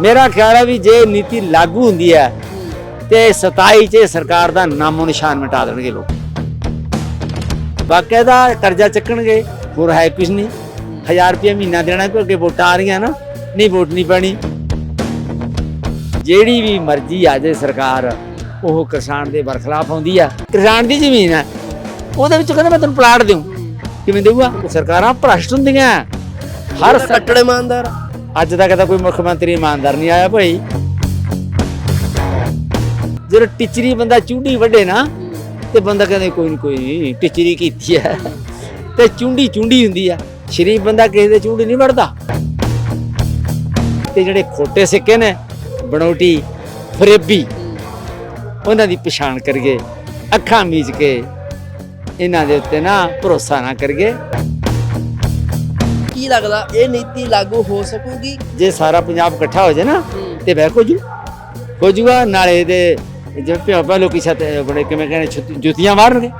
ਮੇਰਾ ਖਿਆਲ ਹੈ ਵੀ ਜੇ ਨੀਤੀ ਲਾਗੂ ਹੁੰਦੀ ਹੈ, ਤੇ 27 ਚ ਇਹ ਸਰਕਾਰ ਦਾ ਨਾਮੋ ਨਿਸ਼ਾਨ ਮਿਟਾ ਦੇਣਗੇ ਲੋਕ। ਬਾਕਾਇਦਾ ਕਰਜ਼ਾ ਚੱਕਣਗੇ, ਹੋਰ ਹੈ ਕੁਝ ਨਹੀਂ। 1000 ਰੁਪਏ ਮਹੀਨਾ ਦੇਣਾ ਕਿਉਂਕਿ ਵੋਟਾਂ ਆ ਰਹੀਆਂ ਨਾ, ਨਹੀਂ ਵੋਟ ਨਹੀਂ ਪੈਣੀ। ਜਿਹੜੀ ਵੀ ਮਰਜ਼ੀ ਆ ਜਾਏ ਸਰਕਾਰ, ਉਹ ਕਿਸਾਨ ਦੇ ਬਰਖਲਾਫ ਆਉਂਦੀ ਆ। ਕਿਸਾਨ ਦੀ ਜ਼ਮੀਨ ਹੈ ਉਹਦੇ ਵਿੱਚ ਕਹਿੰਦਾ ਮੈਂ ਤੈਨੂੰ ਪਲਾਟ ਦੇਉ ਕਿਵੇਂ ਦੇਊਗਾ? ਸਰਕਾਰਾਂ ਭ੍ਰਸ਼ਟ ਹੁੰਦੀਆਂ। ਹਰ ਕੱਟੜ ਇਮਾਨਦਾਰ ਅੱਜ ਤੱਕ ਤਾਂ ਕੋਈ ਮੁੱਖ ਮੰਤਰੀ ਇਮਾਨਦਾਰ ਨਹੀਂ ਆਇਆ ਭਾਈ। ਜਦੋਂ ਟਿਚਰੀ ਬੰਦਾ ਚੁੰਡੀ ਵੱਡੇ ਨਾ, ਤੇ ਬੰਦਾ ਕਹਿੰਦਾ ਕੋਈ ਨਹੀਂ ਕੋਈ ਨਹੀਂ ਟਿਚਰੀ ਕੀਤੀ ਹੈ। ਤੇ ਚੁੰਡੀ ਚੁੰਡੀ ਹੁੰਦੀ ਆ। ਸ਼ਰੀਫ ਬੰਦਾ ਕਿਸੇ ਦੇ ਚੁੰਡੀ ਨਹੀਂ ਵੜਦਾ ਤੇ ਜਿਹੜੇ ਖੋਟੇ ਸਿੱਕੇ ਨੇ, ਬਣੋਟੀ, ਫਰੇਬੀ, ਉਹਨਾਂ ਦੀ ਪਛਾਣ ਕਰੀਏ, ਅੱਖਾਂ ਮੀਚ ਕੇ, ਇਹਨਾਂ ਦੇ ਉੱਤੇ ਨਾ ਭਰੋਸਾ ਨਾ ਕਰੀਏ। ਕੀ ਲੱਗਦਾ, ਇਹ ਨੀਤੀ ਲਾਗੂ ਹੋ ਸਕੂਗੀ। ਜੇ ਸਾਰਾ ਪੰਜਾਬ ਇਕੱਠਾ ਹੋ ਜਾਏ ਨਾ, ਤੇ ਬਹਿ ਕੋ ਜੂ ਹੋ ਜੂਗਾ ਨਾਲੇ ਦੇ ਜਿਵੇਂ ਪਿਓ ਪਿਓ ਲੋਕੀ ਛੱਤ ਬੜੇ ਕਿਵੇਂ ਕਹਿੰਦੇ ਜੁੱਤੀਆਂ ਮਾਰਨਗੇ।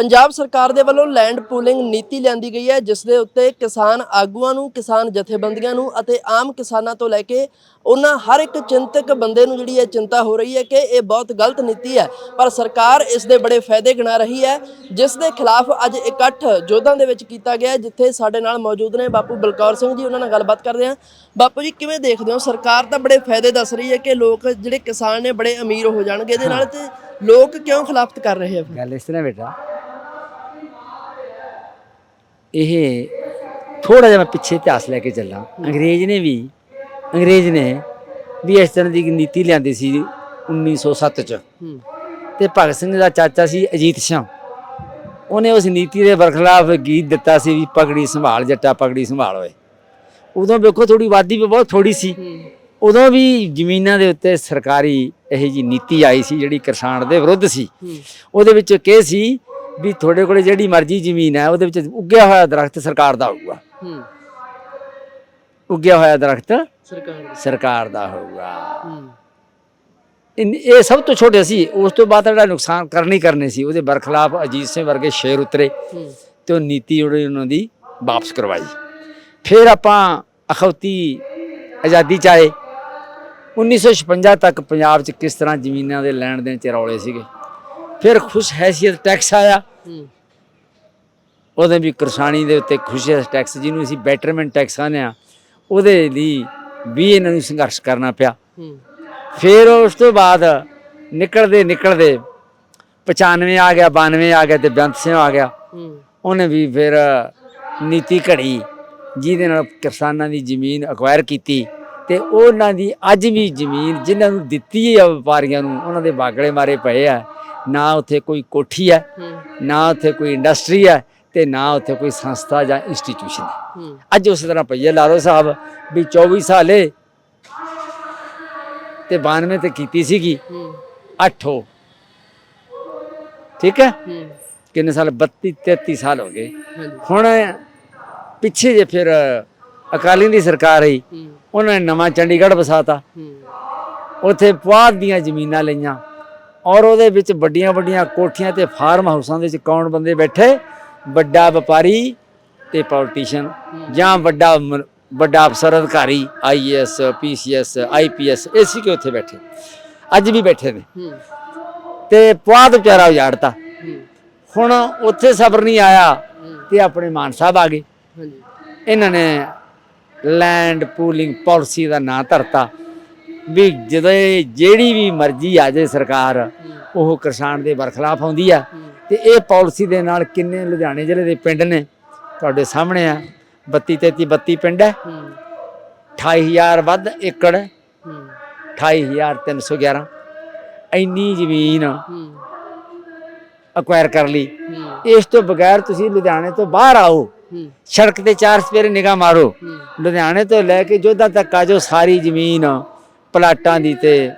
ਪੰਜਾਬ ਸਰਕਾਰ ਦੇ ਵੱਲੋਂ ਲੈਂਡ ਪੂਲਿੰਗ ਨੀਤੀ ਲਿਆਂਦੀ ਗਈ ਹੈ ਜਿਸ ਦੇ ਉੱਤੇ ਕਿਸਾਨ ਆਗੂਆਂ ਨੂੰ ਕਿਸਾਨ ਜਥੇਬੰਦੀਆਂ ਨੂੰ ਅਤੇ ਆਮ ਕਿਸਾਨਾਂ ਤੋਂ ਲੈ ਕੇ ਉਹਨਾਂ ਹਰ ਇੱਕ ਚਿੰਤਕ ਬੰਦੇ ਨੂੰ ਜਿਹੜੀ ਇਹ ਚਿੰਤਾ ਹੋ ਰਹੀ ਹੈ ਕਿ ਇਹ ਬਹੁਤ ਗਲਤ ਨੀਤੀ ਹੈ। ਪਰ ਸਰਕਾਰ ਇਸ ਦੇ ਬੜੇ ਫਾਇਦੇ ਗਿਣਾ ਰਹੀ ਹੈ ਜਿਸ ਦੇ ਖਿਲਾਫ ਅੱਜ ਇਕੱਠ ਜੋਧਾਂ ਦੇ ਵਿੱਚ ਕੀਤਾ ਗਿਆ ਹੈ, ਜਿੱਥੇ ਸਾਡੇ ਨਾਲ ਮੌਜੂਦ ਨੇ ਬਾਪੂ ਬਲਕੌਰ ਸਿੰਘ ਜੀ ਉਹਨਾਂ ਨਾਲ ਗੱਲਬਾਤ ਕਰਦੇ ਹਾਂ। ਬਾਪੂ ਜੀ ਕਿਵੇਂ ਦੇਖਦੇ ਹੋ? ਸਰਕਾਰ ਤਾਂ ਬੜੇ ਫਾਇਦੇ ਦੱਸ ਰਹੀ ਹੈ ਕਿ ਲੋਕ ਜਿਹੜੇ ਕਿਸਾਨ ਨੇ ਬੜੇ ਅਮੀਰ ਹੋ ਜਾਣਗੇ ਇਹਦੇ ਨਾਲ ਤੇ ਲੋਕ ਕਿਉਂ ਖਿਲਾਫਤ ਕਰ ਰਹੇ ਆ? ਗੱਲ ਇਸ ਤਰ੍ਹਾਂ ਬੇਟਾ ਇਹ ਥੋੜਾ ਜਿਹਾ ਮੈਂ ਪਿੱਛੇ ਇਤਿਹਾਸ ਲੈ ਕੇ ਚੱਲਾਂ। ਅੰਗਰੇਜ਼ ਨੇ ਵੀ ਅੰਗਰੇਜ਼ ਨੇ ਵੀ ਇਸ ਤਰ੍ਹਾਂ ਦੀ ਨੀਤੀ ਲਿਆਂਦੀ ਸੀ 1907 ਚ। ਤੇ ਭਗਤ ਸਿੰਘ ਦਾ ਚਾਚਾ ਸੀ ਅਜੀਤ ਸਿੰਘ ਉਹਨੇ ਉਸ ਨੀਤੀ ਦੇ ਬਰਖਲਾਫ ਗੀਤ ਦਿੱਤਾ ਸੀ ਵੀ ਪਗੜੀ ਸੰਭਾਲ ਜੱਟਾ ਪਗੜੀ ਸੰਭਾਲ ਓਏ। ਉਦੋਂ ਵੇਖੋ ਥੋੜੀ ਵਾਦੀ ਵੀ ਬਹੁਤ ਥੋੜੀ ਸੀ। ਉਦੋਂ ਵੀ ਜ਼ਮੀਨਾਂ ਦੇ ਉੱਤੇ ਸਰਕਾਰੀ ਇਹ ਜੀ ਨੀਤੀ ਆਈ ਸੀ ਜਿਹੜੀ ਕਿਸਾਨ ਦੇ ਵਿਰੁੱਧ ਸੀ। ਉਹਦੇ ਵਿੱਚ ਕੀ ਸੀ ਵੀ ਤੁਹਾਡੇ ਕੋਲੇ ਜਿਹੜੀ ਮਰਜ਼ੀ ਜ਼ਮੀਨ ਹੈ ਉਹਦੇ ਵਿੱਚ ਉੱਗਿਆ ਹੋਇਆ ਦਰਖਤ ਸਰਕਾਰ ਦਾ ਹੋਊਗਾ। ਹੂੰ। ਉੱਗਿਆ ਹੋਇਆ ਦਰਖਤ ਸਰਕਾਰ ਸਰਕਾਰ ਦਾ ਹੋਊਗਾ। ਇਹ ਸਭ ਤੋਂ ਛੋਟੇ ਸੀ ਉਸ ਤੋਂ ਬਾਅਦ ਜਿਹੜਾ ਨੁਕਸਾਨ ਕਰਨੀ ਕਰਨੇ ਸੀ ਉਹਦੇ ਬਰਖਲਾਫ ਅਜੀਤ ਸਿੰਘ ਵਰਗੇ ਸ਼ੇਰ ਉਤਰੇ ਹੂੰ। ਤੇ ਉਹ ਨੀਤੀ ਜਿਹੜੀ ਉਹਨਾਂ ਦੀ ਵਾਪਸ ਕਰਵਾਈ। ਫਿਰ ਆਪਾਂ ਅਖੌਤੀ ਆਜ਼ਾਦੀ ਚਾਹੇ 1956 ਤੱਕ ਪੰਜਾਬ 'ਚ ਕਿਸ ਤਰ੍ਹਾਂ ਜ਼ਮੀਨਾਂ ਦੇ ਲੈਣ ਦੇਣ 'ਚ ਰੌਲੇ ਸੀਗੇ। ਫਿਰ ਖੁਸ਼ ਹੈਸੀਅਤ ਟੈਕਸ ਆਇਆ। ਉਹਦੇ ਵੀ ਕਿਸਾਨੀ ਦੇ ਉੱਤੇ ਖੁਸ਼ ਟੈਕਸ ਜਿਹਨੂੰ ਅਸੀਂ ਬੈਟਰਮੈਂਟ ਟੈਕਸ ਕਹਿੰਦੇ ਆ ਉਹਦੇ ਲਈ ਵੀ ਇਹਨਾਂ ਨੂੰ ਸੰਘਰਸ਼ ਕਰਨਾ ਪਿਆ। ਫਿਰ ਉਸ ਤੋਂ ਬਾਅਦ ਨਿਕਲਦੇ ਨਿਕਲਦੇ 95 ਆ ਗਿਆ 92 ਆ ਗਿਆ ਤੇ ਬੇਅੰਤ ਸਿੰਘ ਆ ਗਿਆ। ਉਹਨੇ ਵੀ ਫਿਰ ਨੀਤੀ ਘੜੀ ਜਿਹਦੇ ਨਾਲ ਕਿਸਾਨਾਂ ਦੀ ਜ਼ਮੀਨ ਅਕਵਾਇਰ ਕੀਤੀ ਤੇ ਉਹਨਾਂ ਦੀ ਅੱਜ ਵੀ ਜ਼ਮੀਨ ਜਿਨ੍ਹਾਂ ਨੂੰ ਦਿੱਤੀ ਹੈ ਵਪਾਰੀਆਂ ਨੂੰ ਉਹਨਾਂ ਦੇ ਬਾਗੜੇ ਮਾਰੇ ਪਏ ਆ। ਨਾ ਉੱਥੇ ਕੋਈ ਕੋਠੀ ਹੈ ਨਾ ਉੱਥੇ ਕੋਈ ਇੰਡਸਟਰੀ ਹੈ ਤੇ ਨਾ ਉੱਥੇ ਕੋਈ ਸੰਸਥਾ ਜਾਂ ਇੰਸਟੀਟਿਊਸ਼ਨ ਹੈ। ਅੱਜ ਉਸ ਤਰ੍ਹਾਂ ਪਈਏ ਲਾਰੋ ਸਾਹਿਬ ਵੀ 24 ਸਾਲੇ ਤੇ 92 ਤੇ ਕੀਤੀ ਸੀਗੀ। ਹੂੰ। 8 ਹੋ। ਠੀਕ ਹੈ? ਕਿੰਨੇ ਸਾਲ? 32 33 ਸਾਲ ਹੋ ਗਏ। ਹੁਣ ਪਿੱਛੇ ਜੇ ਫਿਰ ਅਕਾਲੀ ਦੀ ਸਰਕਾਰ ਆਈ ਉਹਨਾਂ ਨੇ ਨਵਾਂ ਚੰਡੀਗੜ੍ਹ ਵਸਾਤਾ। ਉੱਥੇ ਪੁਆਧ ਦੀਆਂ ਜ਼ਮੀਨਾਂ ਲਈਆਂ। ਔਰ ਉਹਦੇ ਵਿੱਚ ਵੱਡੀਆਂ ਵੱਡੀਆਂ ਕੋਠੀਆਂ ਤੇ ਫਾਰਮ ਹਾਊਸਾਂ ਦੇ ਵਿੱਚ ਕੌਣ ਬੰਦੇ ਬੈਠੇ? ਵੱਡਾ ਵਪਾਰੀ ਤੇ ਪੋਲੀਟੀਸ਼ੀਅਨ ਜਾਂ ਵੱਡਾ ਵੱਡਾ ਅਫਸਰ ਅਧਿਕਾਰੀ ਆਈਐਸ ਪੀਸੀਐਸ ਆਈਪੀਐਸ ਇਹ ਸੀ ਕਿ ਉੱਥੇ ਬੈਠੇ। ਅੱਜ ਵੀ ਬੈਠੇ ਨੇ। ਤੇ ਪੁਆਧ ਵਿਚਾਰਾ ਉਜਾੜਤਾ। ਹੁਣ ਉੱਥੇ ਸਬਰ ਨਹੀਂ ਆਇਆ ਤੇ ਆਪਣੇ ਮਾਨ ਸਾਹਿਬ ਆ ਗਏ। ਇਹਨਾਂ ਨੇ ਲੈਂਡ ਪੂਲਿੰਗ ਪਾਲਿਸੀ ਦਾ ਨਾਂ ਧਰਤਾ। ਵੀ ਜਦੋਂ ਇਹ ਜਿਹੜੀ ਵੀ ਮਰਜ਼ੀ ਆ ਜਾਏ ਸਰਕਾਰ, ਉਹ ਕਿਸਾਨ ਦੇ ਬਰਖਲਾਫ ਆਉਂਦੀ ਆ। ਤੇ ਇਹ ਪਾਲਿਸੀ ਦੇ ਨਾਲ ਕਿੰਨੇ ਲੁਧਿਆਣੇ ਜ਼ਿਲ੍ਹੇ ਦੇ ਪਿੰਡ ਨੇ? ਤੁਹਾਡੇ ਸਾਹਮਣੇ ਆ। 32 33 32 ਪਿੰਡ ਹੈ ਹੂੰ 28000 ਵੱਧ ਏਕੜ ਹੂੰ 28311 ਇੰਨੀ ਜ਼ਮੀਨ ਹੂੰ ਅਕਵਾਇਰ ਕਰ ਲਈ। ਇਸ ਤੋਂ ਬਗੈਰ ਤੁਸੀਂ ਲੁਧਿਆਣੇ ਤੋਂ ਬਾਹਰ ਆਓ। ਸੜਕ ਤੇ ਚਾਰ ਸਵੇਰੇ ਨਿਗਾਹ ਮਾਰੋ। ਲੁਧਿਆਣੇ ਤੋਂ ਲੈ ਕੇ ਜੋਧਾ ਤੱਕ ਆ ਜੋ ਸਾਰੀ ਜ਼ਮੀਨ ਪਲਾਟਾਂ ਦੀ ਤੇ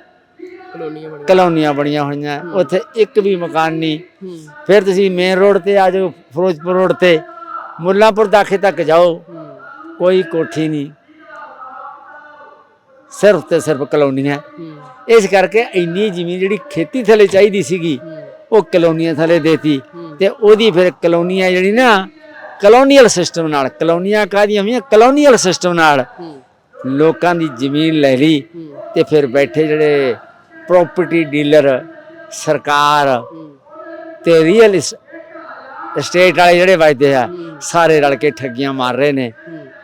ਕਲੋਨੀਆਂ ਬਣੀ ਕਲੋਨੀਆਂ ਬਣੀਆਂ ਹੋਈਆਂ। ਉੱਥੇ ਇੱਕ ਵੀ ਮਕਾਨ ਨਹੀਂ। ਫਿਰ ਤੁਸੀਂ ਮੇਨ ਰੋਡ ਤੇ ਆ ਜਾਓ ਫਿਰੋਜ਼ਪੁਰ ਰੋਡ ਤੇ। ਮੁੱਲਾਂਪੁਰ ਦਾਖੇ ਤੱਕ ਜਾਓ। ਕੋਈ ਕੋਠੀ ਨਹੀਂ। ਸਿਰਫ ਤੇ ਸਿਰਫ ਕਲੋਨੀਆਂ। ਇਸ ਕਰਕੇ ਇੰਨੀ ਜ਼ਮੀਨ ਜਿਹੜੀ ਖੇਤੀ ਥਲੇ ਚਾਹੀਦੀ ਸੀਗੀ ਉਹ ਕਲੋਨੀਆਂ ਥਲੇ ਦੇਤੀ। ਤੇ ਉਹਦੀ ਫਿਰ ਕਲੋਨੀਆਂ ਜਿਹੜੀ ਨਾ ਕਲੋਨੀਅਲ ਸਿਸਟਮ ਨਾਲ ਕਲੋਨੀਆਂ ਕਾਹਦੀਆਂ ਹੋਈਆਂ? ਕਲੋਨੀਅਲ ਸਿਸਟਮ ਨਾਲ। ਲੋਕਾਂ ਦੀ ਜ਼ਮੀਨ ਲੈ ਲਈ ਤੇ ਫਿਰ ਬੈਠੇ ਜਿਹੜੇ ਪ੍ਰਾਪਰਟੀ ਡੀਲਰ ਸਰਕਾਰ ਤੇ ਰੀਅਲ estate ਵਾਲੇ ਜਿਹੜੇ ਵੱਜਦੇ ਆ, ਸਾਰੇ ਰਲ ਕੇ ਠੱਗੀਆਂ ਮਾਰ ਰਹੇ ਨੇ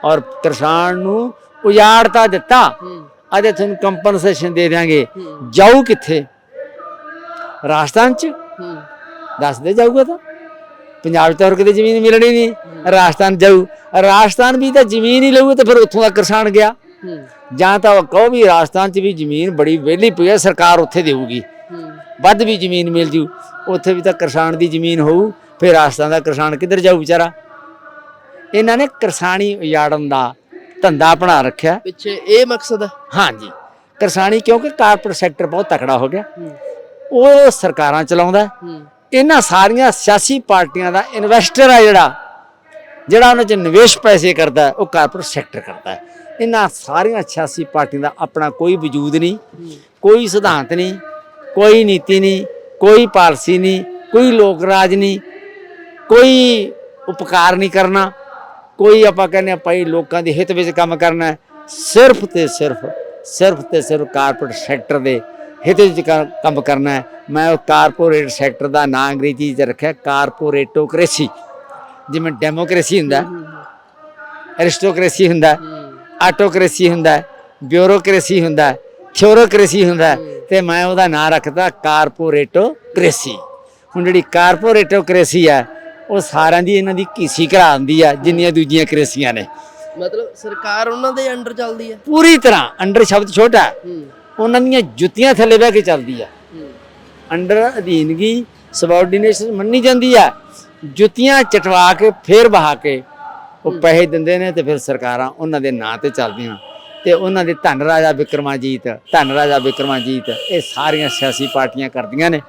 ਔਰ ਕਿਸਾਨ ਨੂੰ ਉਜਾੜ ਤਾਂ ਦਿੱਤਾ। ਅਜੇ ਤੁਹਾਨੂੰ ਕੰਪਨਸੇਸ਼ਨ ਦੇ ਦਿਆਂਗੇ। ਜਾਊ ਕਿੱਥੇ? ਰਾਜਸਥਾਨ ਚ? ਹੂੰ ਦੱਸ ਦੇ ਜਾਊਗਾ ਤਾਂ। ਪੰਜਾਬ 'ਚ ਹੋਰ ਕਿਤੇ ਜ਼ਮੀਨ ਮਿਲਣੀ ਨਹੀਂ। ਰਾਜਸਥਾਨ ਜਾਊ। ਰਾਜਸਥਾਨ ਵੀ ਤਾਂ ਜ਼ਮੀਨ ਹੀ ਲਊਗਾ ਤੇ ਫਿਰ ਉੱਥੋਂ ਦਾ ਕਿਸਾਨ ਗਿਆ। ਜਾਂ ਤਾਂ ਕਹੋ ਵੀ ਰਾਜਸਥਾਨ 'ਚ ਵੀ ਜ਼ਮੀਨ ਬੜੀ ਵਿਹਲੀ ਪਈ ਹੈ ਸਰਕਾਰ ਉੱਥੇ ਦੇਊਗੀ। ਵੱਧ ਵੀ ਜ਼ਮੀਨ ਮਿਲ ਜੂ। ਉੱਥੇ ਵੀ ਤਾਂ ਕਿਸਾਨ ਦੀ ਜ਼ਮੀਨ ਹੋਊ ਫਿਰ ਰਾਜਸਥਾਨ ਦਾ ਕਿਸਾਨ ਕਿੱਧਰ ਜਾਊ ਵਿਚਾਰਾ? ਇਹਨਾਂ ਨੇ ਕਿਸਾਨੀ ਉਜਾੜਨ ਦਾ ਧੰਦਾ ਬਣਾ ਰੱਖਿਆ। ਪਿੱਛੇ ਇਹ ਮਕਸਦ ਹਾਂਜੀ। ਕਿਸਾਨੀ ਕਿਉਂਕਿ ਕਾਰਪੋਰੇਟ ਸੈਕਟਰ ਬਹੁਤ ਤਕੜਾ ਹੋ ਗਿਆ। ਉਹ ਸਰਕਾਰਾਂ ਚਲਾਉਂਦਾ। ਇਹਨਾਂ ਸਾਰੀਆਂ ਸਿਆਸੀ ਪਾਰਟੀਆਂ ਦਾ ਇਨਵੈਸਟਰ ਆ ਜਿਹੜਾ। ਜਿਹੜਾ ਉਹਨਾਂ 'ਚ ਨਿਵੇਸ਼ ਪੈਸੇ ਕਰਦਾ ਉਹ ਕਾਰਪੋਰੇਟ ਸੈਕਟਰ ਕਰਦਾ। ਹੈ ਇਹਨਾਂ ਸਾਰੀਆਂ ਸਿਆਸੀ ਪਾਰਟੀਆਂ ਦਾ ਆਪਣਾ ਕੋਈ ਵਜੂਦ ਨਹੀਂ ਕੋਈ ਸਿਧਾਂਤ ਨਹੀਂ ਕੋਈ ਨੀਤੀ ਨਹੀਂ ਕੋਈ ਪਾਲਿਸੀ ਨਹੀਂ ਕੋਈ ਲੋਕ ਰਾਜ ਨਹੀਂ ਕੋਈ ਉਪਕਾਰ ਨਹੀਂ ਕਰਨਾ ਕੋਈ ਆਪਾਂ ਕਹਿੰਦੇ ਆ ਭਾਈ ਲੋਕਾਂ ਦੇ ਹਿੱਤ ਵਿੱਚ ਕੰਮ ਕਰਨਾ। ਸਿਰਫ ਤੇ ਸਿਰਫ ਸਿਰਫ ਤੇ ਸਿਰਫ ਕਾਰਪੋਰੇਟ ਸੈਕਟਰ ਦੇ ਹਿੱਤ ਵਿੱਚ ਕੰਮ ਕਰਨਾ ਹੈ। ਮੈਂ ਉਹ ਕਾਰਪੋਰੇਟ ਸੈਕਟਰ ਦਾ ਨਾਂ ਅੰਗਰੇਜ਼ੀ 'ਚ ਰੱਖਿਆ ਕਾਰਪੋਰੇਟੋਕ੍ਰੇਸੀ। ਜਿਵੇਂ ਡੈਮੋਕ੍ਰੇਸੀ ਹੁੰਦਾ ਐਰਿਸਟੋਕ੍ਰੇਸੀ ਹੁੰਦਾ ਆਟੋਕ੍ਰੇਸੀ ਹੁੰਦਾ ਹੈ, ਬਿਊਰੋਕ੍ਰੇਸੀ ਹੁੰਦਾ ਹੈ, ਥਿਓਰੋਕ੍ਰੇਸੀ ਹੁੰਦਾ ਹੈ, ਤੇ ਮੈਂ ਉਹਦਾ ਨਾਮ ਰੱਖਦਾ ਕਾਰਪੋਰੇਟੋਕ੍ਰੇਸੀ। ਹੁਣ ਜਿਹੜੀ ਕਾਰਪੋਰੇਟੋਕ੍ਰੇਸੀ ਹੈ ਉਹ ਸਾਰਿਆਂ ਦੀ ਇਹਨਾਂ ਦੀ ਕੀਸੀ ਕਰਾ ਦਿੰਦੀ ਆ ਜਿੰਨੀਆਂ ਦੂਜੀਆਂ ਕ੍ਰੇਸੀਆਂ ਨੇ। ਮਤਲਬ ਸਰਕਾਰ ਉਹਨਾਂ ਦੇ ਅੰਡਰ ਚੱਲਦੀ ਹੈ? ਪੂਰੀ ਤਰ੍ਹਾਂ ਅੰਡਰ ਸ਼ਬਦ ਛੋਟਾ ਹੈ, ਉਹਨਾਂ ਦੀਆਂ ਜੁੱਤੀਆਂ ਥੱਲੇ ਬਹਿ ਕੇ ਚੱਲਦੀ ਆ ਅੰਡਰ ਅਧੀਨਗੀ ਸਬਆਰਡੀਨੇਸ਼ਨ ਮੰਨੀ ਜਾਂਦੀ ਆ ਜੁੱਤੀਆਂ ਚਟਵਾ ਕੇ ਫੇਰ ਬਹਾ ਕੇ ਉਹ ਪੈਸੇ ਦਿੰਦੇ ਨੇ ਤੇ ਫਿਰ ਸਰਕਾਰਾਂ ਉਹਨਾਂ ਦੇ ਨਾਂ ਤੇ ਚੱਲਦੀਆਂ। ਤੇ ਉਹਨਾਂ ਦੇ ਧੰਨ ਰਾਜਾ ਵਿਕਰਮਾਜੀਤ ਧੰਨ ਰਾਜਾ ਵਿਕਰਮਾਜੀਤ ਇਹ ਸਾਰੀਆਂ ਸਿਆਸੀ ਪਾਰਟੀਆਂ ਕਰਦੀਆਂ ਨੇ।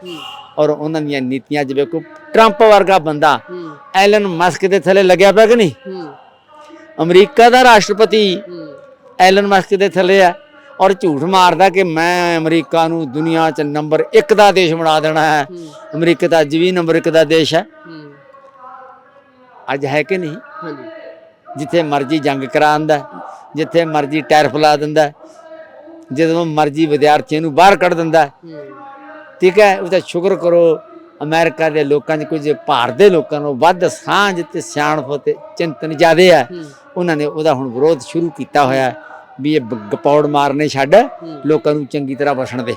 ਔਰ ਉਹਨਾਂ ਦੀਆਂ ਨੀਤੀਆਂ ਜਿਵੇਂ ਕੋ ਟਰੰਪ ਵਰਗਾ ਬੰਦਾ ਐਲਨ ਮਸਕ ਦੇ ਥੱਲੇ ਲੱਗਿਆ ਪਿਆ ਕਿ ਨਹੀਂ? ਅਮਰੀਕਾ ਦਾ ਰਾਸ਼ਟਰਪਤੀ ਐਲਨ ਮਸਕ ਦੇ ਥੱਲੇ ਆ। ਔਰ ਝੂਠ ਮਾਰਦਾ ਕਿ ਮੈਂ ਅਮਰੀਕਾ ਨੂੰ ਦੁਨੀਆ 'ਚ ਨੰਬਰ 1 ਦਾ ਦੇਸ਼ ਬਣਾ ਦੇਣਾ ਹੈ। ਅਮਰੀਕਾ ਤਾਂ ਅੱਜ ਵੀ ਨੰਬਰ 1 ਦਾ ਦੇਸ਼ ਹੈ। ਹੂੰ। ਅੱਜ ਹੈ ਕਿ ਨਹੀਂ? ਹਾਂਜੀ। ਜਿੱਥੇ ਮਰਜ਼ੀ ਜੰਗ ਕਰਾਉਂਦਾ ਹੈ, ਜਿੱਥੇ ਮਰਜ਼ੀ ਟੈਰਫ ਲਾ ਦਿੰਦਾ ਜਦੋਂ ਮਰਜ਼ੀ ਵਿਦਿਆਰਥੀਆਂ ਨੂੰ ਬਾਹਰ ਕੱਢ ਦਿੰਦਾ। ਠੀਕ ਹੈ ਉਹਦਾ ਸ਼ੁਕਰ ਕਰੋ ਅਮਰੀਕਾ ਦੇ ਲੋਕਾਂ 'ਚ ਕੁਝ ਭਾਰਤ ਦੇ ਲੋਕਾਂ ਨੂੰ ਵੱਧ ਸਾਂਝ ਤੇ ਸਿਆਣਪ ਤੇ ਚਿੰਤਨ ਜ਼ਿਆਦੇ ਆ ਉਹਨਾਂ ਨੇ ਉਹਦਾ ਹੁਣ ਵਿਰੋਧ ਸ਼ੁਰੂ ਕੀਤਾ ਹੋਇਆ ਵੀ ਇਹ ਬ- ਗਪੌੜ ਮਾਰਨੇ ਛੱਡ ਲੋਕਾਂ ਨੂੰ ਚੰਗੀ ਤਰ੍ਹਾਂ ਵਸਣ ਦੇ।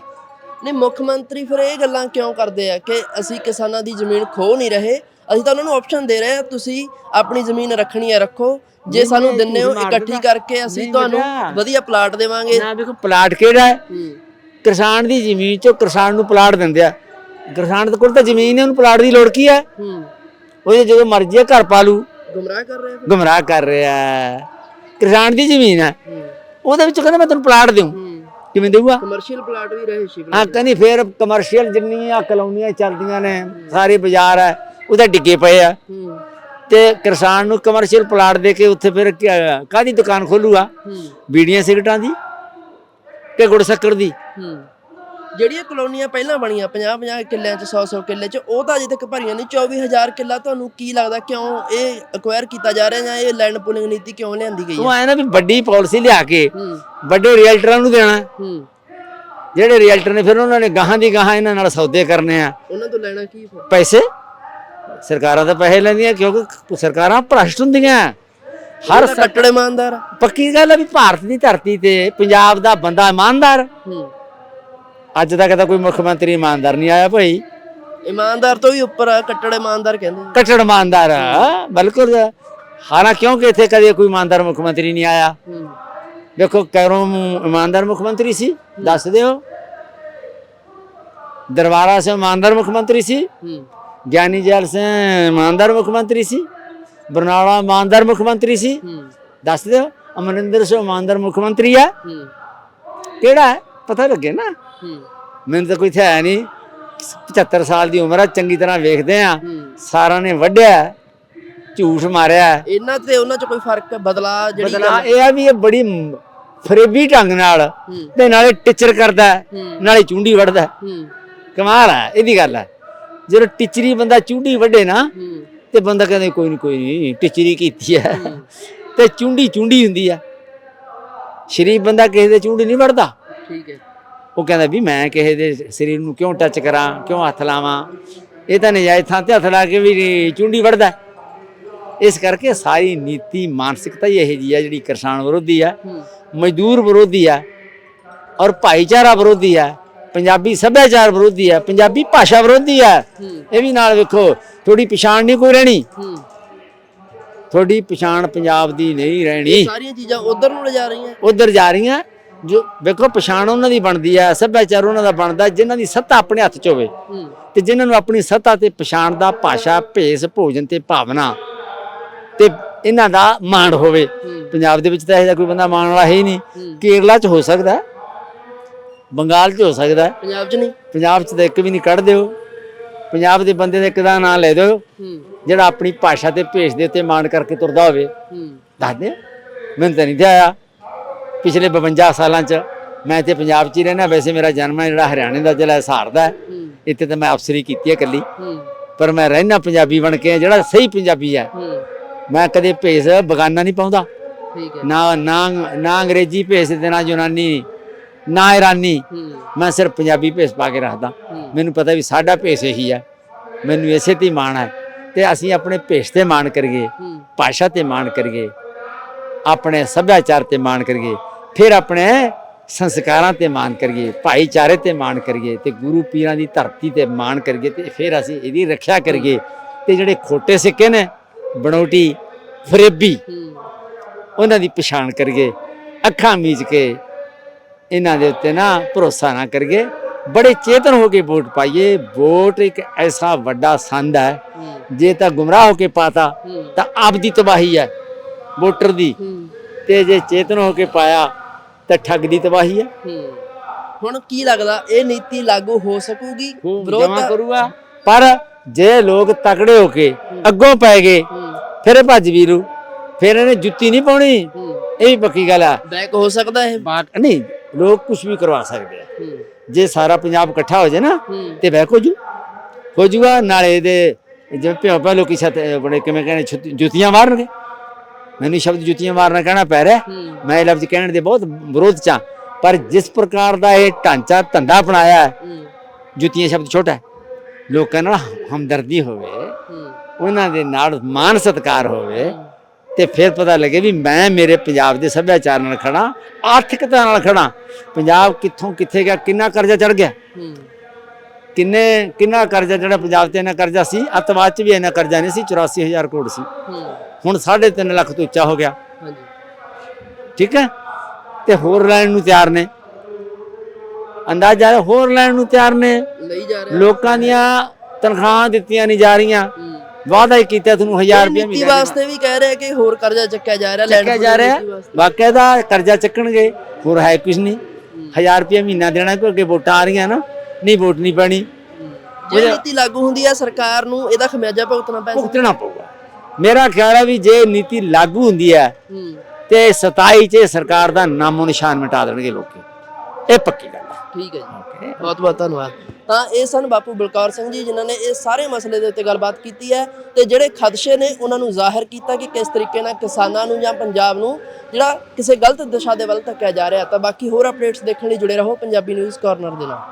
ਨਹੀਂ ਮੁੱਖ ਮੰਤਰੀ ਫਿਰ ਇਹ ਗੱਲਾਂ ਕਿਉਂ ਕਰਦੇ ਆ ਕਿ ਅਸੀਂ ਕਿਸਾਨਾਂ ਦੀ ਜ਼ਮੀਨ ਖੋ ਨਹੀਂ ਰਹੇ? ਅਸੀਂ ਤਾਂ ਉਹਨਾਂ ਨੂੰ ਆਪਸ਼ਨ ਦੇ ਰਹੇ ਆ ਤੁਸੀਂ ਆਪਣੀ ਜ਼ਮੀਨ ਰੱਖਣੀ ਹੈ ਰੱਖੋ। ਜੇ ਸਾਨੂੰ ਦਿੰਨੇ ਹੋ ਇਕੱਠੀ। ਕਰਕੇ ਅਸੀਂ ਤੁਹਾਨੂੰ। ਵਧੀਆ ਪਲਾਟ ਦੇਵਾਂਗੇ। ਨਾ ਵੇਖੋ ਪਲਾਟ ਕਿਹੜਾ ਹੈ? ਹੂੰ। ਕਿਸਾਨ ਦੀ ਜ਼ਮੀਨ 'ਚੋਂ ਕਿਸਾਨ ਨੂੰ ਪਲਾਟ ਦਿੰਦੇ ਆ। ਕਿਸਾਨ ਦੇ ਕੋਲ ਤਾਂ ਜ਼ਮੀਨ ਹੈ ਉਹਨੂੰ ਪਲਾਟ ਦੀ ਲੋੜ ਕੀ ਹੈ? ਹੂੰ। ਉਹ ਜਦੋਂ ਮਰਜ਼ੀ ਹੈ ਘਰ ਪਾ ਲੂ ਗੁੰਮਰਾਹ ਕਰ ਰਹੇ? ਗੁੰਮਰਾਹ ਕਰ ਰਿਹਾ ਹੈ। ਕਿਸਾਨ ਦੀ ਜ਼ਮੀਨ ਹੈ। ਹੂੰ। ਉਹਦੇ ਵਿੱਚ ਕਹਿੰਦਾ ਮੈਂ ਤੈਨੂੰ ਪਲਾਟ ਦੇਉ ਹੂੰ। ਕਿਵੇਂ ਦੇਊਗਾ? ਕਮਰਸ਼ੀਅਲ ਪਲਾਟ ਵੀ ਰਹੇ ਸ਼ਿਵ ਹਾਂ ਕਹਿੰਦੀ ਫੇਰ ਕਮਰਸ਼ੀਅਲ ਜਿੰਨੀਆਂ ਕਲੋਨੀਆਂ ਚੱਲਦੀਆਂ ਨੇ ਸਾਰੇ ਬਾਜ਼ਾਰ ਹੈ। ਉਹਦਾ ਡਿੱਗੇ ਪਏ ਆ। ਤੇ ਕਿਸਾਨ ਨੂੰ ਕਮਰਸ਼ੀਅਲ ਪਲਾਟ ਦੇ ਕੇ ਉੱਥੇ ਫਿਰ ਕਾਹਦੀ ਦੁਕਾਨ ਖੋਲੂਗਾ? ਬੀੜੀਆਂ ਸਿਗਰਟਾਂ ਦੀ ਕਿ ਗੁੜ ਸ਼ੱਕਰ ਦੀ ਜਿਹੜੀਆਂ ਕਲੋਨੀਆਂ ਪਹਿਲਾਂ ਬਣੀਆਂ 50 50 ਕਿੱਲਿਆਂ ਚ 100 100 ਕਿੱਲੇ ਚ ਉਹ ਤਾਂ ਅਜੇ ਤੱਕ ਭਰੀਆਂ ਨਹੀਂ। 24000 ਕਿੱਲਾ ਤੁਹਾਨੂੰ ਕੀ ਲੱਗਦਾ ਕਿਉਂ ਇਹ ਅਕਵਾਇਰ ਕੀਤਾ ਜਾ ਰਿਹਾ ਜਾਂ ਇਹ ਲੈਂਡ ਪੂਲਿੰਗ ਨੀਤੀ ਕਿਉਂ ਲਿਆਂਦੀ ਗਈ ਹੈ? ਉਹ ਆਇਆ ਨਾ ਵੀ ਵੱਡੀ ਪਾਲਿਸੀ ਲਿਆ ਕੇ ਵੱਡੇ ਰੀਅਲਟਰਾਂ ਨੂੰ ਦੇਣਾ। ਜਿਹੜੇ ਰੀਅਲਟਰ ਨੇ ਫਿਰ ਉਹਨਾਂ ਨੇ ਗਾਹਾਂ ਦੀ ਗਾਹਾਂ ਇਹਨਾਂ ਨਾਲ ਸੌਦੇ ਕਰਨੇ ਆ। ਉਹਨਾਂ ਤੋਂ ਲੈਣਾ ਕੀ ਪੈਸੇ? ਸਰਕਾਰਾਂ ਤਾਂ ਪੈਸੇ ਲੈਂਦੀਆਂ ਕਿਉਂਕਿ ਸਰਕਾਰਾਂ ਭ੍ਰਸ਼ਟ ਹੁੰਦੀਆਂ। ਹਰ ਹਰ ਕੱਟੜੇ ਇਮਾਨਦਾਰ। ਪੱਕੀ ਗੱਲ ਹੈ ਵੀ ਭਾਰਤ ਦੀ ਧਰਤੀ ਤੇ ਪੰਜਾਬ ਦਾ ਬੰਦਾ ਇਮਾਨਦਾਰ। ਅੱਜ ਤੱਕ ਤਾਂ ਕੋਈ ਮੁੱਖ ਮੰਤਰੀ ਇਮਾਨਦਾਰ ਨਹੀਂ ਆਇਆ ਭਾਈ। ਇਮਾਨਦਾਰ ਤੋਂ ਵੀ ਉੱਪਰ ਆ ਕੱਟੜ ਇਮਾਨਦਾਰ ਕਹਿੰਦੇ ਕੱਟੜ ਇਮਾਨਦਾਰ ਆ, ਬਿਲਕੁਲ। ਹਾਲਾਂ ਕਿਉਂਕਿ ਇੱਥੇ ਕਦੇ ਕੋਈ ਇਮਾਨਦਾਰ ਮੁੱਖ ਮੰਤਰੀ ਨਹੀਂ ਆਇਆ? ਦੇਖੋ ਕੈਰੋਂ ਇਮਾਨਦਾਰ ਮੁੱਖ ਮੰਤਰੀ ਸੀ ਦੱਸ ਦਿਓ। ਦਰਬਾਰਾ ਸੇ ਇਮਾਨਦਾਰ ਮੁੱਖ ਮੰਤਰੀ ਸੀ। ਗਿਆਨੀ ਜੈਲ ਸੇ ਇਮਾਨਦਾਰ ਮੁੱਖ ਮੰਤਰੀ ਸੀ ਬਰਨਾਲਾ ਇਮਾਨਦਾਰ ਮੁੱਖ ਮੰਤਰੀ ਸੀ ਦੱਸ ਦਿਓ ਅਮਰਿੰਦਰ ਸਿੰਘ ਇਮਾਨਦਾਰ ਮੁੱਖ ਮੰਤਰੀ ਆ ਹੂੰ ਕਿਹੜਾ ਹੈ ਪਤਾ ਲੱਗੇ ਨਾ ਮੈਨੂੰ ਤਾਂ ਕੋਈ ਹੈ ਨਹੀਂ 75 ਸਾਲ ਦੀ ਉਮਰ ਆ ਚੰਗੀ ਤਰ੍ਹਾਂ ਵੇਖਦੇ ਆ ਹੂੰ ਸਾਰਿਆਂ ਨੇ ਵੱਢਿਆ ਝੂਠ ਮਾਰਿਆ ਇਹਨਾਂ ਤੇ ਉਹਨਾਂ ਚ ਕੋਈ ਫ਼ਰਕ ਬਦਲਾ ਜਿਹੜੀ ਬਦਲਾ ਇਹ ਆ ਵੀ ਇਹ ਬੜੀ ਫਰੇਬੀ ਢੰਗ ਨਾਲ ਤੇ ਨਾਲੇ ਟੀਚਰ ਕਰਦਾ ਨਾਲੇ ਚੁੰਡੀ ਵੱਢਦਾ ਕਮਾਲ ਹੈ ਇਹਦੀ ਗੱਲ ਹੈ ਜਦੋਂ ਟੀਚਰੀ ਬੰਦਾ ਚੁੰਡੀ ਵੱਢੇ ਨਾ ਤੇ ਬੰਦਾ ਕਹਿੰਦਾ ਕੋਈ ਨਹੀਂ ਕੋਈ ਨਹੀਂ ਟੀਚਰੀ ਕੀਤੀ ਹੂੰ। ਤੇ ਚੁੰਡੀ ਚੁੰਡੀ ਹੁੰਦੀ ਆ। ਸ਼ਰੀਫ ਬੰਦਾ ਕਿਸੇ ਦੇ ਚੂੰਡੀ ਨਹੀਂ ਵੜਦਾ ਠੀਕ ਹੈ। ਉਹ ਕਹਿੰਦਾ ਵੀ ਮੈਂ ਕਿਸੇ ਦੇ ਸਰੀਰ ਨੂੰ ਕਿਉਂ ਟੱਚ ਕਰਾਂ ਕਿਉਂ ਹੱਥ ਲਾਵਾਂ? ਇਹ ਤਾਂ ਨਜਾਇਜ਼ ਥਾਂ ਤੇ ਹੱਥ ਲਾ ਕੇ ਵੀ ਚੁੰਡੀ ਵੜਦਾ ਹੈ। ਇਸ ਕਰਕੇ ਸਾਰੀ ਨੀਤੀ ਮਾਨਸਿਕਤਾ ਹੀ ਇਹੋ ਜੀ ਹੈ ਜਿਹੜੀ ਕਿਸਾਨ ਵਿਰੋਧੀ ਹੂੰ। ਮਜ਼ਦੂਰ ਵਿਰੋਧੀ ਹੈ ਔਰ ਭਾਈਚਾਰਾ ਵਿਰੋਧੀ ਹੈ ਪੰਜਾਬੀ ਸੱਭਿਆਚਾਰ ਵਿਰੋਧੀ ਹੈ ਪੰਜਾਬੀ ਭਾਸ਼ਾ ਵਿਰੋਧੀ ਹੈ। ਇਹ ਵੀ ਨਾਲ ਵੇਖੋ ਥੋੜੀ ਪਛਾਣ ਨਹੀਂ ਕੋਈ ਰਹਿਣੀ। ਤੁਹਾਡੀ ਪਛਾਣ ਪੰਜਾਬ ਦੀ ਨਹੀਂ ਰਹਿਣੀ। ਸਾਰੀਆਂ ਚੀਜ਼ਾਂ ਉਧਰ ਨੂੰ ਲਿਜਾ ਰਹੀਆਂ। ਉਧਰ ਜਾ ਰਹੀਆਂ ਜੋ ਵੇਖੋ ਪਛਾਣ ਉਹਨਾਂ ਦੀ ਬਣਦੀ ਹੈ ਸੱਭਿਆਚਾਰ ਉਹਨਾਂ ਦਾ ਬਣਦਾ ਜਿਨ੍ਹਾਂ ਦੀ ਸੱਤਾ ਆਪਣੇ ਹੱਥ 'ਚ ਹੋਵੇ। ਤੇ ਜਿਨ੍ਹਾਂ ਨੂੰ ਆਪਣੀ ਸੱਤਾ ਤੇ ਪਛਾਣ ਦਾ ਭਾਸ਼ਾ ਭੇਸ ਭੋਜਨ ਤੇ ਭਾਵਨਾ ਤੇ ਇਹਨਾਂ ਦਾ ਮਾਣ ਹੋਵੇ। ਪੰਜਾਬ ਦੇ ਵਿੱਚ ਤਾਂ ਇਹੋ ਜਿਹਾ ਕੋਈ ਬੰਦਾ ਮਾਣ ਵਾਲਾ ਹੈ ਹੀ ਨਹੀਂ। ਕੇਰਲਾ 'ਚ ਹੋ ਸਕਦਾ। ਬੰਗਾਲ 'ਚ ਹੋ ਸਕਦਾ ਹੈ, ਪੰਜਾਬ 'ਚ ਨਹੀਂ? ਪੰਜਾਬ 'ਚ ਤਾਂ ਇੱਕ ਵੀ ਨਹੀਂ ਕੱਢ ਦਿਓ ਪੰਜਾਬ ਦੇ ਬੰਦੇ ਦਾ ਇੱਕ ਦਾ ਨਾਂ ਲੈ ਦਿਓ। ਜਿਹੜਾ ਆਪਣੀ ਭਾਸ਼ਾ ਤੇ ਭੇਸ ਦੇ ਉੱਤੇ ਮਾਣ ਕਰਕੇ ਤੁਰਦਾ ਹੋਵੇ। ਦੱਸ ਦੇ ਮੈਨੂੰ ਤਾਂ ਨਹੀਂ ਤੇ ਆਇਆ ਪਿਛਲੇ 52 ਸਾਲਾਂ 'ਚ ਮੈਂ ਤੇ ਪੰਜਾਬ 'ਚ ਹੀ ਰਹਿਣਾ ਵੈਸੇ ਮੇਰਾ ਜਨਮ ਹੈ ਜਿਹੜਾ ਹਰਿਆਣੇ ਦਾ ਜ਼ਿਲ੍ਹਾ ਹਿਸਾਰ ਦਾ ਹੈ। ਹੂੰ। ਇੱਥੇ ਤਾਂ ਮੈਂ ਅਫਸਰੀ ਕੀਤੀ ਹੈ ਇਕੱਲੀ। ਪਰ ਮੈਂ ਰਹਿਣਾ ਪੰਜਾਬੀ ਬਣ ਕੇ ਜਿਹੜਾ ਸਹੀ ਪੰਜਾਬੀ ਹੈ। ਮੈਂ ਕਦੇ ਭੇਸ ਬਗਾਨਾ ਨਹੀਂ ਪਾਉਂਦਾ। ਠੀਕ ਹੈ। ਨਾ ਨਾ ਨਾ ਅੰਗਰੇਜ਼ੀ ਭੇਸ ਤੇ ਨਾ ਯੂਨਾਨੀ ਨਾ ਇਰਾਨੀ ਮੈਂ ਸਿਰਫ ਪੰਜਾਬੀ ਭੇਸ ਪਾ ਕੇ ਰੱਖਦਾ। ਮੈਨੂੰ ਪਤਾ ਵੀ ਸਾਡਾ ਭੇਸ ਇਹੀ ਹੈ ਮੈਨੂੰ ਇਸੇ ਤੇ ਮਾਣ ਹੈ ਤੇ ਅਸੀਂ ਆਪਣੇ ਭੇਸ ਤੇ ਮਾਣ ਕਰੀਏ ਭਾਸ਼ਾ ਤੇ ਮਾਣ ਕਰੀਏ ਆਪਣੇ ਸੱਭਿਆਚਾਰ ਤੇ ਮਾਣ ਕਰੀਏ ਫਿਰ ਆਪਣੇ ਸੰਸਕਾਰਾਂ ਤੇ ਮਾਣ ਕਰੀਏ ਭਾਈਚਾਰੇ ਤੇ ਮਾਣ ਕਰੀਏ ਤੇ ਗੁਰੂ ਪੀਰਾਂ ਦੀ ਧਰਤੀ ਤੇ ਮਾਣ ਕਰੀਏ ਤੇ ਫਿਰ ਅਸੀਂ ਇਹਦੀ ਰੱਖਿਆ ਕਰੀਏ। ਤੇ ਜਿਹੜੇ ਖੋਟੇ ਸਿੱਕੇ ਨੇ ਬਣੋਟੀ ਫਰੇਬੀ ਉਹਨਾਂ ਦੀ ਪਛਾਣ ਕਰੀਏ ਅੱਖਾਂ ਮੀਚ ਕੇ ਇਹਨਾਂ ਦੇ ਉੱਤੇ ਨਾ ਭਰੋਸਾ ਨਾ ਕਰੀਏ ਬੜੇ ਚੇਤਨ ਹੋ ਕੇ ਵੋਟ ਪਾਈਏ ਵੋਟ ਇੱਕ ਐਸਾ ਵੱਡਾ ਸੰਦ ਹੈ ਜੇ ਤਾਂ ਗੁੰਮਰਾਹ ਹੋ ਕੇ ਪਾਤਾ ਤਾਂ ਆਪ ਦੀ ਤਬਾਹੀ ਹੈ ਵੋਟਰ ਦੀ ਤੇ ਜੇ ਚੇਤਨ ਹੋ ਕੇ ਪਾਇਆ ਤਾਂ ਠੱਗ ਦੀ ਤਬਾਹੀ ਹੈ ਹੁਣ ਕੀ ਲੱਗਦਾ ਇਹ ਨੀਤੀ ਲਾਗੂ ਹੋ ਸਕੂਗੀ ਵਿਰੋਧ ਕਰੂਗਾ ਪਰ ਜੇ ਲੋਕ ਤਕੜੇ ਹੋ ਕੇ ਅੱਗੋਂ ਪੈ ਗਏ ਫਿਰ ਭੱਜ ਵੀਰੂ ਫਿਰ ਇਹਨੇ ਜੁੱਤੀ ਨਹੀਂ ਪਾਉਣੀ ਇਹ ਵੀ ਪੱਕੀ ਗੱਲ ਆ ਬੈਕ ਹੋ ਸਕਦਾ ਇਹ ਨਹੀਂ ਲੋਕ ਕੁਝ ਵੀ ਕਰਵਾ ਸਕਦੇ ਆ। ਜੇ ਸਾਰਾ ਪੰਜਾਬ ਇਕੱਠਾ ਹੋ ਜਾਏ ਨਾ ਤੇ ਬਹਿ ਹੋ ਜੂ ਹੋ ਜੂਗਾ ਨਾਲੇ ਇਹਦੇ ਜਿਵੇਂ ਪਿਓ ਪਿਓ ਲੋਕੀ ਛੱਤ ਬੜੇ ਕਿਵੇਂ ਕਹਿੰਦੇ ਜੁੱਤੀਆਂ ਮਾਰਨਗੇ। ਮੈਨੂੰ ਸ਼ਬਦ ਜੁੱਤੀਆਂ ਮਾਰਨਾ ਕਹਿਣਾ ਪੈ ਰਿਹਾ। ਮੈਂ ਇਹ ਲਫ਼ਜ਼ ਕਹਿਣ ਦੇ ਬਹੁਤ ਵਿਰੋਧ ਚ ਪਰ ਜਿਸ ਪ੍ਰਕਾਰ ਦਾ ਇਹ ਢਾਂਚਾ ਧੰਦਾ ਹੂੰ ਜੁੱਤੀਆਂ ਸ਼ਬਦ ਛੋਟਾ ਲੋਕਾਂ ਨਾਲ ਹਮਦਰਦੀ ਹੋਵੇ ਉਹਨਾਂ ਦੇ ਨਾਲ ਮਾਨ ਸਤਕਾਰ ਹੋਵੇ ਤੇ ਫਿਰ ਪਤਾ ਲੱਗੇ ਵੀ ਮੈਂ ਮੇਰੇ ਪੰਜਾਬ ਦੇ ਸੱਭਿਆਚਾਰ ਨਾਲ ਖੜਾ ਆਰਥਿਕਤਾ ਨਾਲ ਖੜਾ। ਪੰਜਾਬ ਕਿੱਥੋਂ ਕਿੱਥੇ ਗਿਆ ਕਿੰਨਾ ਕਰਜ਼ਾ ਚੜ ਗਿਆ? ਕਿੰਨੇ ਕਿੰਨਾ ਕਰਜ਼ਾ ਜਿਹੜਾ ਪੰਜਾਬ ਤੇ ਇਹਨਾਂ ਕਰਜ਼ਾ ਸੀ? ਅੱਤਵਾਦ ਚ ਵੀ ਇਹਨਾਂ ਕਰਜ਼ਾ ਨਹੀਂ ਸੀ 84000 ਕਰੋੜ ਸੀ। ਹੁਣ 3.5 ਲੱਖ ਤੋਂ ਉੱਚਾ ਹੋ ਗਿਆ। ਠੀਕ ਹੈ? ਤੇ ਹੋਰ ਲੈਣ ਨੂੰ ਤਿਆਰ ਨੇ। ਅੰਦਾਜ਼ਾ ਹੋਰ ਲੈਣ ਨੂੰ ਤਿਆਰ ਨੇ। ਲਈ ਜਾ ਰਿਹਾ। ਲੋਕਾਂ ਦੀਆਂ ਤਨਖਾਹਾਂ ਦਿੱਤੀਆਂ ਨਹੀਂ ਜਾ ਰਹੀਆਂ। ਵਾਅਦਾ ਹੀ ਕੀਤਾ ਤੁਹਾਨੂੰ 1000 ਰੁਪਏ ਨੀਤੀ ਮਹੀਨਾ ਵਾਸਤੇ ਵੀ ਕਹਿ ਰਿਹਾ ਕਿ ਹੋਰ ਕਰਜ਼ਾ ਚੱਕਿਆ ਜਾ ਰਿਹਾ ਚੱਕਿਆ ਜਾ ਰਿਹਾ। ਵਾਕਿਆ ਕਰਜ਼ਾ ਚੱਕਣਗੇ ਹੋਰ ਹੈ ਕੁਝ ਨਹੀਂ। 1000 ਰੁਪਏ ਮਹੀਨਾ ਦੇਣਾ ਕੋਈ ਅੱਗੇ ਵੋਟਾਂ ਆ ਰਹੀਆਂ ਨਾ ਨਹੀਂ ਵੋਟ ਨਹੀਂ ਪੈਣੀ। ਜੇ ਨੀਤੀ ਲਾਗੂ ਹੁੰਦੀ ਹੈ ਸਰਕਾਰ ਨੂੰ ਇਹਦਾ ਖਮਿਆਜਾ ਭੁਗਤਣਾ ਪੈ ਸਕਦਾ। ਭੁਗਤਣਾ ਪਊਗਾ। ਮੇਰਾ ਖਿਆਲ ਹੈ ਵੀ ਜੇ ਨੀਤੀ ਲਾਗੂ ਹੁੰਦੀ ਹੈ ਹੂੰ। ਤੇ 27 ਚ ਸਰਕਾਰ ਦਾ ਨਾਮੋ ਨਿਸ਼ਾਨ ਮਿਟਾ ਦੇਣਗੇ ਲੋਕੀ। ਇਹ ਪੱਕੀ ਗੱਲ। ਹੈ ਠੀਕ ਹੈ ਜੀ। ਬਹੁਤ ਬਹੁਤ ਧੰਨਵਾਦ। ਤਾਂ ਇਹ ਸਨ ਬਾਪੂ ਬਲਕੌਰ ਸਿੰਘ ਜੀ ਜਿਨ੍ਹਾਂ ਨੇ ਇਹ ਸਾਰੇ ਮਸਲੇ ਦੇ ਉੱਤੇ ਗੱਲਬਾਤ ਕੀਤੀ ਹੈ ਤੇ ਜਿਹੜੇ ਖਦਸ਼ੇ ਨੇ ਉਹਨਾਂ ਨੂੰ ਜ਼ਾਹਿਰ ਕੀਤਾ ਕਿ ਕਿਸ ਤਰੀਕੇ ਨਾਲ ਕਿਸਾਨਾਂ ਨੂੰ ਜਾਂ ਪੰਜਾਬ ਨੂੰ ਜਿਹੜਾ ਕਿਸੇ ਗਲਤ ਦਿਸ਼ਾ ਦੇ ਵੱਲ ਧੱਕਿਆ ਜਾ ਰਿਹਾ ਤਾਂ ਬਾਕੀ ਹੋਰ ਅਪਡੇਟਸ ਦੇਖਣ ਲਈ ਜੁੜੇ ਰਹੋ ਪੰਜਾਬੀ ਨਿਊਜ਼ ਕਾਰਨਰ ਦੇ ਨਾਲ।